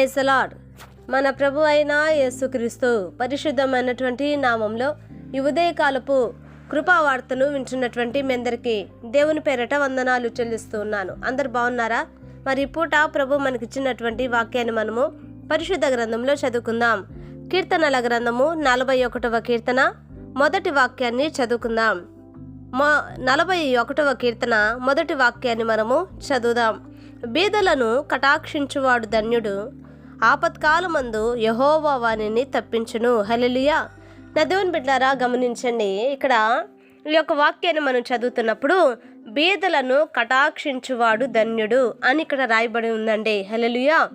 Praise the Lord మన ప్రభు అయిన యేసుక్రీస్తు పరిశుద్ధమైనటువంటి నామంలో ఈ ఉదయకాలపు కృపావార్తలు వింటున్నటువంటి మీ అందరికీ దేవుని పేరట వందనాలు చెల్లిస్తూ ఉన్నాను. అందరు బాగున్నారా? మరి పూట ప్రభు మనకిచ్చినటువంటి వాక్యాన్ని మనము పరిశుద్ధ గ్రంథంలో చదువుకుందాం. కీర్తనల గ్రంథము నలభై ఒకటవ కీర్తన మొదటి వాక్యాన్ని చదువుకుందాం. మా నలభై ఒకటవ కీర్తన మొదటి వాక్యాన్ని మనము చదువుదాం. బీదలను కటాక్షించువాడు ధన్యుడు ఆపత్కాలమందు యహోవా వాణిని తప్పించును. హలలియా నా బిడ్డారా గమనించండి. ఇక్కడ ఈ యొక్క వాక్యాన్ని మనం చదువుతున్నప్పుడు బీదలను కటాక్షించువాడు ధన్యుడు అని ఇక్కడ రాయబడి ఉందండి. హలెలుయా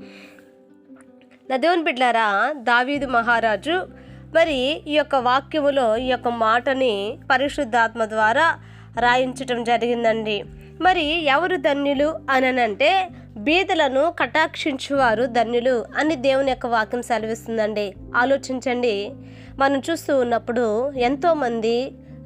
నా బిడ్డారా దావీదు మహారాజు మరి ఈ యొక్క వాక్యములో ఈ యొక్క మాటని పరిశుద్ధాత్మ ద్వారా రాయించటం జరిగిందండి. మరి ఎవరు ధన్యులు అనంటే బీదలను కటాక్షించువారు ధన్యులు అని దేవుని యొక్క వాక్యం సెలవిస్తుందండి. ఆలోచించండి. మనం చూస్తూ ఉన్నప్పుడు ఎంతోమంది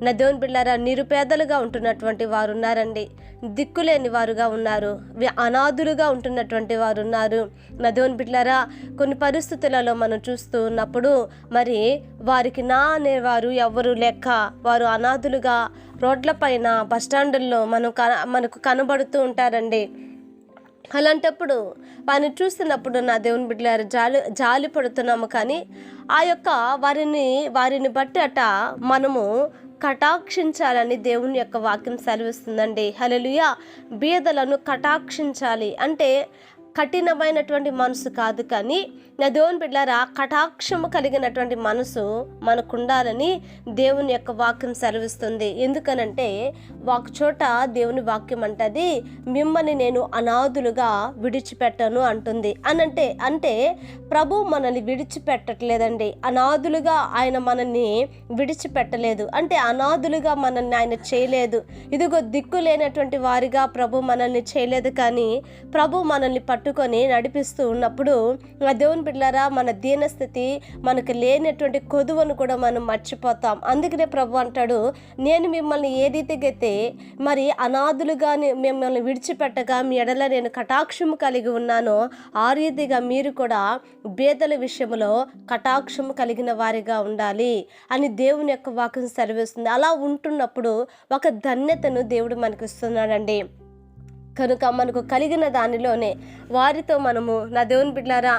నా దేవుని బిళ్ళారా నిరుపేదలుగా ఉంటున్నటువంటి వారు ఉన్నారండి దిక్కులేని వారుగా ఉన్నారు. అనాథులుగా ఉంటున్నటువంటి వారు ఉన్నారు నా దేవుని బిడ్డారా కొన్ని పరిస్థితులలో మనం చూస్తూ ఉన్నప్పుడు మరి వారికి నా అనేవారు ఎవరు లెక్క వారు అనాథులుగా రోడ్లపైన బస్టాండుల్లో మనం క మనకు కనబడుతూ ఉంటారండి. అలాంటప్పుడు వారిని చూస్తున్నప్పుడు నా దేవుని బిడ్డలారు జాలి జాలి పడుతున్నాము కానీ ఆ యొక్క వారిని వారిని బట్టి అట మనము కటాక్షించాలని దేవుని యొక్క వాక్యం సెలవిస్తుందండి. హలలుయ బీదలను కటాక్షించాలి. అంటే కఠినమైనటువంటి మనసు కాదు కానీ నా దేవుని బిడ్డారా కటాక్షము కలిగినటువంటి మనసు మనకు ఉండాలని దేవుని యొక్క వాక్యం సెలవిస్తుంది. ఎందుకనంటే ఒక చోట దేవుని వాక్యం అంటది మిమ్మల్ని నేను అనాథులుగా విడిచిపెట్టను అంటుంది. అనంటే అంటే ప్రభు మనల్ని విడిచిపెట్టట్లేదండి. అనాథులుగా ఆయన మనల్ని విడిచిపెట్టలేదు. అంటే అనాథులుగా మనల్ని ఆయన చేయలేదు. ఇదిగో దిక్కు లేనటువంటి వారిగా ప్రభు మనల్ని చేయలేదు కానీ ప్రభు మనల్ని పట్టుకొని నడిపిస్తూ ఉన్నప్పుడు ఆ దేవుని బిడ్డలారా మన దీనస్థితి మనకు లేనటువంటి కొదువను కూడా మనం మర్చిపోతాం. అందుకనే ప్రభు అంటాడు నేను మిమ్మల్ని ఏ రీతిగా మరి అనాథులుగా మిమ్మల్ని విడిచిపెట్టగా మీ ఎడల నేను కటాక్షము కలిగి ఉన్నానో ఆ రీతిగా మీరు కూడా బేదల విషయంలో కటాక్షము కలిగిన వారిగా ఉండాలి అని దేవుని యొక్క వాక్యం సెలవిస్తుంది. అలా ఉంటున్నప్పుడు ఒక ధన్యతను దేవుడు మనకి ఇస్తున్నాడండి కనుక మనకు కలిగిన దానిలోనే వారితో మనము నా దేవుని బిడ్డారా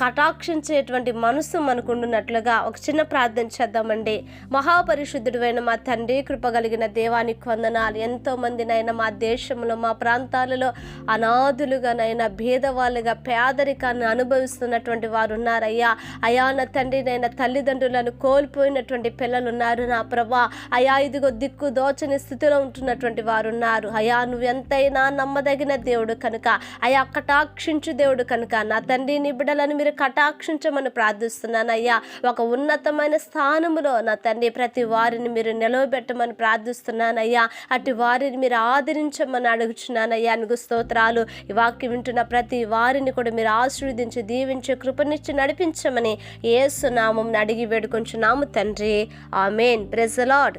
కటాక్షించేటువంటి మనసు మనకు ఉండున్నట్లుగా ఒక చిన్న ప్రార్థన చేద్దామండి. మహాపరిశుద్ధుడైన మా తండ్రి కృప కలిగిన దేవానికి వందనాలు. ఎంతోమందినైనా మా దేశంలో మా ప్రాంతాలలో అనాథులుగానైనా భేదవాళ్ళుగా పేదరికాన్ని అనుభవిస్తున్నటువంటి వారు ఉన్నారయ్యా అయా నా తండ్రి నైనా తల్లిదండ్రులను కోల్పోయినటువంటి పిల్లలు ఉన్నారు నా ప్రభా. అయా ఇదిగో దిక్కు దోచని స్థితిలో ఉంటున్నటువంటి వారు ఉన్నారు అయా నువ్వు ఎంతైనా నమ్మదగిన దేవుడు కనుక. అయ్యా కటాక్షించు దేవుడు కనుక. నా తండ్రి నీ బిడ్డలను మీరు కటాక్షించమని ప్రార్థిస్తున్నాను అయ్యా. ఒక ఉన్నతమైన స్థానములో నా తండ్రి ప్రతి వారిని మీరు నిలవబెట్టమని ప్రార్థిస్తున్నాను అయ్యా. అటు వారిని మీరు ఆదరించమని అడుగుచున్నాను అయ్యా. నీకు స్తోత్రాలు. ఈ వాక్యం వింటున్న ప్రతి వారిని కూడా మీరు ఆశీర్వదించి దీవించి కృపనిచ్చి నడిపించమని ఏసునామం అడిగి వేడుకొంచున్నాము తండ్రి. ఆమెన్. ప్రెజలాడ్